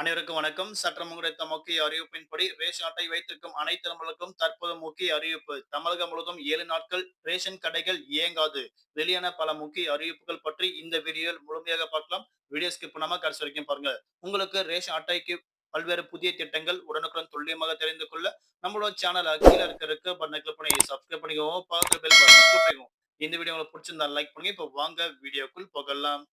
அனைவருக்கும் வணக்கம். சற்றம் கிடைத்த முக்கிய அறிவிப்பின்படி ரேஷன் அட்டை வைத்திருக்கும் அனைத்து நபர்களுக்கும் தற்போது முக்கிய அறிவிப்பு. தமிழகம் முழுவதும் ஏழு நாட்கள் ரேஷன் கடைகள் இயங்காது. வெளியான பல முக்கிய அறிவிப்புகள் பற்றி இந்த வீடியோவில் முழுமையாக பார்க்கலாம். வீடியோ ஸ்கிப் பண்ணாம கடைசி வரைக்கும் பாருங்க. உங்களுக்கு ரேஷன் அட்டைக்கு பல்வேறு புதிய திட்டங்கள் உடனுக்குடன் துல்லியமாக தெரிந்து கொள்ள நம்மளோட சேனல் கீழே இருக்கிறதுக்கு பண்ண கிளிக் பண்ணி சப்ஸ்கிரைப் பண்ணிக்கோங்க. பார்த்து பெல் பண்ணிக்கோங்க. இந்த வீடியோ உங்களுக்கு பிடிச்சிருந்தா லைக் பண்ணுங்க. இப்போ வாங்க வீடியோக்குள் போகலாம்.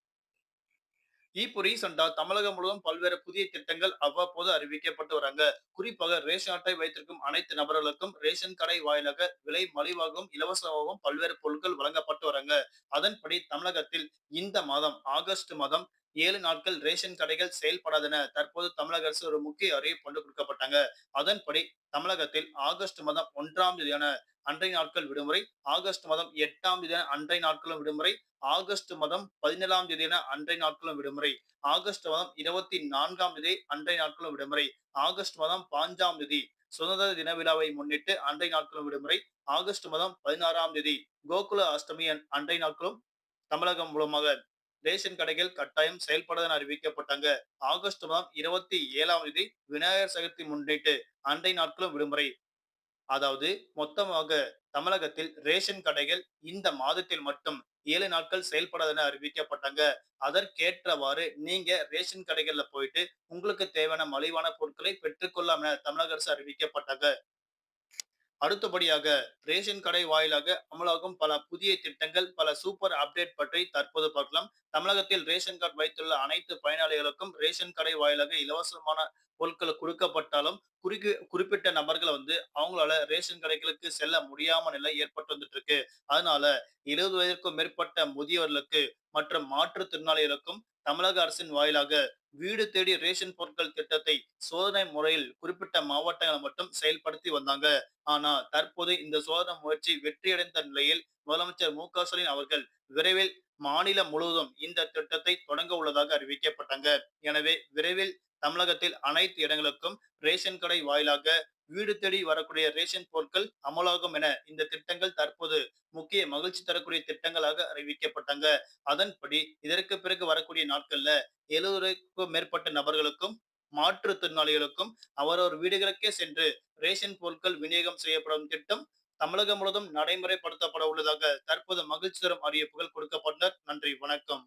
இப்போ ரீசெண்டா தமிழகம் முழுவதும் பல்வேறு புதிய திட்டங்கள் அவ்வப்போது அறிவிக்கப்பட்டு வராங்க. குறிப்பாக ரேஷன் அட்டை வைத்திருக்கும் அனைத்து நபர்களுக்கும் ரேஷன் கடை வாயிலாக விலை மலிவாகவும் இலவசமாகவும் பல்வேறு பொருட்கள் வழங்கப்பட்டு வராங்க. அதன்படி தமிழகத்தில் இந்த மாதம் ஆகஸ்ட் மாதம் ஏழு நாட்கள் ரேஷன் கடைகள் செயல்படாதென. தற்போது தமிழக அரசு ஒரு முக்கிய அறிவிப்பு கொண்டு கொடுக்கப்பட்டாங்க. அதன்படி தமிழகத்தில் ஆகஸ்ட் மாதம் ஒன்றாம் தேதியான அன்றைய நாட்கள் விடுமுறை ஆகஸ்ட் மாதம் எட்டாம் தேதியான அன்றைய நாட்களும் விடுமுறை ஆகஸ்ட் மாதம் பதினேழாம் தேதியான அன்றைய நாட்களும் விடுமுறை ஆகஸ்ட் மாதம் இருபத்தி நான்காம் தேதி அன்றைய நாட்களும் விடுமுறை ஆகஸ்ட் மாதம் பாஞ்சாம் தேதி சுதந்திர தின விழாவை முன்னிட்டு அன்றைய நாட்களும் விடுமுறை ஆகஸ்ட் மாதம் பதினாறாம் தேதி கோகுல அஷ்டமி அன்- அன்றைய நாட்களும் தமிழகம் மூலமாக ரேஷன் கடைகள் கட்டாயம் செயல்படுவதென அறிவிக்கப்பட்டாங்க. ஆகஸ்ட் மாதம் இருபத்தி ஏழாம் தேதி விநாயகர் சதுர்த்தி முன்னிட்டு அண்டை நாட்களும் விடுமுறை. அதாவது மொத்தமாக தமிழகத்தில் ரேஷன் கடைகள் இந்த மாதத்தில் மட்டும் ஏழு நாட்கள் செயல்படாதென அறிவிக்கப்பட்டாங்க. அதற்கேற்றவாறு நீங்க ரேஷன் கடைகள்ல போயிட்டு உங்களுக்கு தேவையான மலிவான பொருட்களை பெற்றுக்கொள்ளாம தமிழக அரசு அறிவிக்கப்பட்டாங்க. அடுத்தபடியாக ரேஷன் கடை வாயிலாக அமலாகும் பல புதிய திட்டங்கள் பல சூப்பர் அப்டேட் பற்றி தற்போது பார்க்கலாம். தமிழகத்தில் ரேஷன் கார்டு வைத்துள்ள அனைத்து பயனாளிகளுக்கும் ரேஷன் கடை வாயிலாக இலவசமான பொருட்களை கொடுக்கப்பட்டாலும் குறிக்கு குறிப்பிட்ட நபர்களை வந்து அவங்களால ரேஷன் கடைகளுக்கு செல்ல முடியாம நிலை ஏற்பட்டு வந்துட்டு இருக்கு அதனால இருபது வயதிற்கும் மேற்பட்ட முதியவர்களுக்கு மற்றும் மாற்றுத்திறனாளிகளுக்கும் தமிழக அரசின் வாயிலாக வீடு தேடி ரேஷன் பொருட்கள் திட்டத்தை சோதனை முறையில் குறிப்பிட்ட மாவட்டங்களை மட்டும் செயல்படுத்தி வந்தாங்க. ஆனா தற்போது இந்த சோதனை முயற்சி வெற்றியடைந்த நிலையில் முதலமைச்சர் மு க ஸ்டாலின் அவர்கள் விரைவில் மாநிலம் முழுவதும் இந்த திட்டத்தை தொடங்க உள்ளதாக அறிவிக்கப்பட்டாங்க. எனவே விரைவில் தமிழகத்தில் அனைத்து இடங்களுக்கும் ரேஷன் கடை வாயிலாக வீடு தேடி வரக்கூடிய ரேஷன் பொருட்கள் அமலாகும் என இந்த திட்டங்கள் தற்போது முக்கிய மகிழ்ச்சி தரக்கூடிய திட்டங்களாக அறிவிக்கப்பட்டாங்க. அதன்படி இதற்கு பிறகு வரக்கூடிய நாட்கள்ல எழுபதுக்கும் மேற்பட்ட நபர்களுக்கும் மாற்றுத்திறனாளிகளுக்கும் அவரவர் வீடுகளுக்கே சென்று ரேஷன் பொருட்கள் விநியோகம் செய்யப்படும் திட்டம் தமிழகம் முழுவதும் நடைமுறைப்படுத்தப்பட உள்ளதாக தற்போது மகிழ்ச்சி தரும் அறிவிப்புகள் கொடுக்கப்பட்டனர். நன்றி வணக்கம்.